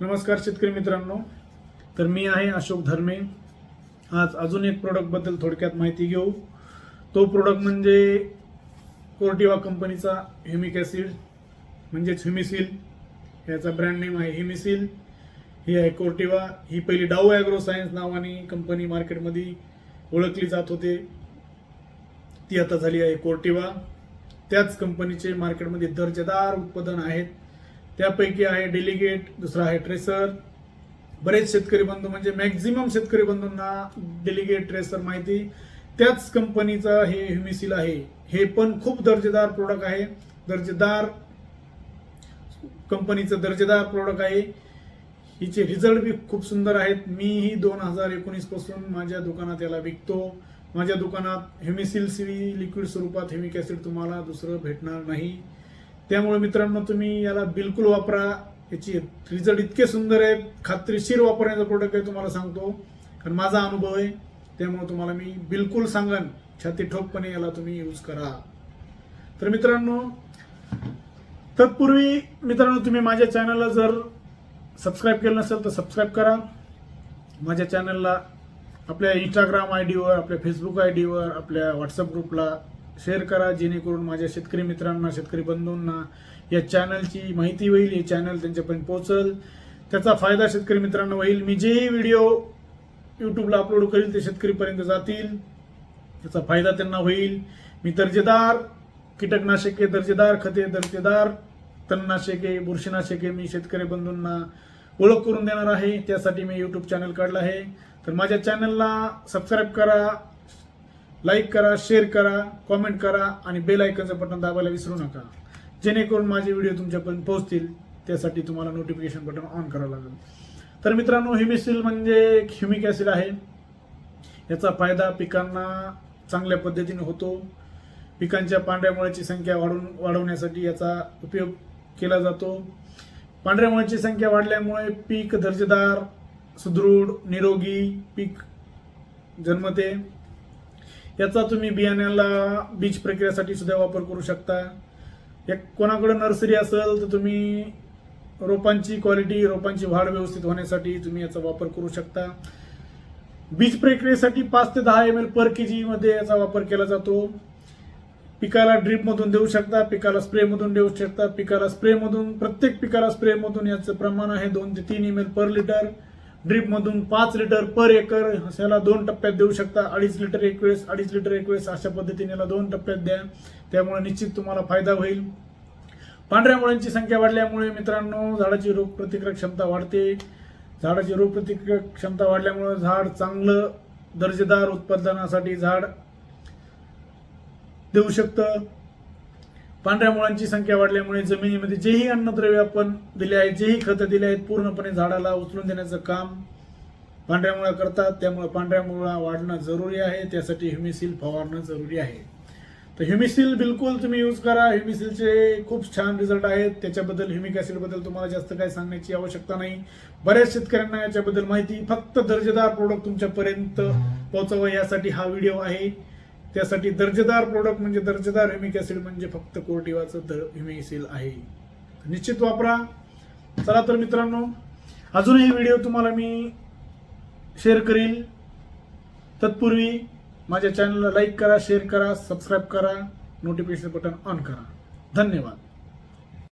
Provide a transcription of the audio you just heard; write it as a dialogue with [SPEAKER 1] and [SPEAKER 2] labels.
[SPEAKER 1] नमस्कार शेतकरी मित्रांनो. तर मी आहे अशोक धर्मे. आज अजून एक प्रोडक्टबद्दल थोडक्यात माहिती घेऊ. तो प्रोडक्ट म्हणजे कोर्टिवा कंपनीचा ह्युमिक ॲसिड म्हणजेच ह्युमिसिल याचा ब्रँड नेम आहे ह्युमिसिल ही आहे कोर्टिवा. ही पहिली डाऊ ॲग्रो सायन्स नावाने कंपनी मार्केटमध्ये ओळखली जात होते. ती आता झाली आहे कोर्टिवा. त्याच कंपनीचे मार्केटमध्ये दर्जेदार उत्पादन आहेत. त्यापैकी आहे डेलिगेट दुसरा आहे ट्रेसर बरेच शेतकरी बंधू म्हणजे मॅक्झिमम शेतकरी बंधूंना डेलिगेट ट्रेसर माहिती. त्याच कंपनीचा हे ह्युमिसिल आहे. हे पण खूप दर्जेदार प्रोडक्ट आहे. दर्जेदार कंपनीचं दर्जेदार प्रोडक्ट आहे. हिचे रिझल्ट बी खूप सुंदर आहेत. मीही दोन हजार एकोणीसपासून माझ्या दुकानात याला विकतो. माझ्या दुकानात हेमिसिल सी लिक्विड स्वरूपात हेमिक ॲसिड तुम्हाला दुसरं भेटणार नाही. त्यामुळे मित्रांनो तुम्ही याला बिलकुल वापरा. याची रिझल्ट इतके सुंदर आहेत खात्रीशीर वापरण्याचा प्रोडक्ट आहे तुम्हाला सांगतो. कारण माझा अनुभव आहे. त्यामुळे तुम्हाला मी बिलकुल सांगन छाती ठोकपणे याला तुम्ही यूज करा. तर मित्रांनो तत्पूर्वी मित्रांनो तुम्ही माझ्या चॅनलला जर सबस्क्राईब केलं नसेल तर सबस्क्राईब करा. माझ्या चॅनलला आपल्या इंस्टाग्राम आय डीवर आपल्या फेसबुक आय डीवर आपल्या व्हॉट्सअप ग्रुपला शेअर करा जेणेकरून माझ्या शेतकरी मित्रांना शेतकरी बंधूंना या चॅनलची माहिती होईल हे चॅनल त्यांच्यापर्यंत पोहोचल. त्याचा फायदा शेतकरी मित्रांना होईल. मी जेही व्हिडिओ यूट्यूबला अपलोड करील ते शेतकरीपर्यंत जातील. त्याचा फायदा त्यांना होईल. मी दर्जेदार कीटकनाशके दर्जेदार खते दर्जेदार तणनाशके बुरशीनाशके मी शेतकरी बंधूंना ओळख करून देणार आहे. त्यासाठी मी यूट्यूब चॅनल काढलं आहे. तर माझ्या चॅनलला सबस्क्राईब करा. लाईक करा शेअर करा कॉमेंट करा आणि बेल आयकनचं बटन दाबायला विसरू नका. जेणेकरून माझे व्हिडिओ तुमच्यापर्यंत पोहोचतील त्यासाठी तुम्हाला नोटिफिकेशन बटन ऑन करावं लागेल. तर मित्रांनो ह्युमिसिल म्हणजे एक ह्युमिक ॲसिड आहे. याचा फायदा पिकांना चांगल्या पद्धतीने होतो. पिकांच्या पांढऱ्या मुळाची संख्या वाढवून वाढवण्यासाठी याचा उपयोग केला जातो. पांढऱ्या मुळाची संख्या वाढल्यामुळे पीक दर्जेदार सुदृढ निरोगी पीक जन्मते. याचा तुम्ही बियाण्याला बीज प्रक्रियेसाठी सुद्धा वापर करू शकता. एक कोणाकडे नर्सरी असेल तर तुम्ही रोपांची क्वालिटी रोपांची वाढ व्यवस्थित होण्यासाठी तुम्ही याचा वापर करू शकता. बीज प्रक्रियेसाठी पाच ते दहा एम एल पर के जीमध्ये याचा वापर केला जातो. पिकाला ड्रीपमधून देऊ शकता पिकाला स्प्रेमधून देऊ शकता पिकाला स्प्रेमधून प्रत्येक पिकाला स्प्रेमधून याचं प्रमाण आहे दोन ते तीन एम एल पर लिटर ड्रीपमधून पाच लिटर पर एकर याला दोन टप्प्यात देऊ शकता. अडीच लिटर एक वेळेस अडीच लिटर एक वेळेस अशा पद्धतीने याला दोन टप्प्यात द्या. त्यामुळे निश्चित तुम्हाला फायदा होईल. पांढऱ्या मुळांची संख्या वाढल्यामुळे मित्रांनो झाडाची रोगप्रतिकारक क्षमता वाढते. झाडाची रोगप्रतिकारक क्षमता वाढल्यामुळे झाड चांगलं दर्जेदार उत्पादनासाठी झाड देऊ शकतं. पांढऱ्या मुळांची संख्या वाढल्यामुळे जमिनीमध्ये जेही अन्नद्रव्य आपण दिले आहेत जेही खतं दिले आहेत पूर्णपणे झाडाला उचलून देण्याचं काम पांढऱ्या मुळा करतात. त्यामुळे पांढऱ्या मुळा वाढणं जरुरी आहे. त्यासाठी ह्युमिसिल फवारणं जरुरी आहे. तर ह्युमिसिल बिलकुल तुम्ही यूज करा. ह्युमिसिलचे खूप छान रिझल्ट आहेत. त्याच्याबद्दल ह्युमिक ॲसिडबद्दल तुम्हाला जास्त काही सांगण्याची आवश्यकता नाही. बऱ्याच शेतकऱ्यांना याच्याबद्दल माहिती फक्त दर्जेदार प्रोडक्ट तुमच्यापर्यंत पोहोचावं यासाठी हा व्हिडिओ आहे. त्यासाठी दर्जेदार प्रोडक्ट म्हणजे दर्जेदार ह्युमिक ॲसिड म्हणजे फक्त कोर्टिवाचं दर ह्युमिसिल आहे. निश्चित वापरा. चला तर मित्रांनो अजूनही व्हिडिओ तुम्हाला मी शेअर करील तत्पूर्वी माझ्या चॅनलला लाईक करा शेअर करा सबस्क्राईब करा नोटिफिकेशन बटन ऑन करा. धन्यवाद.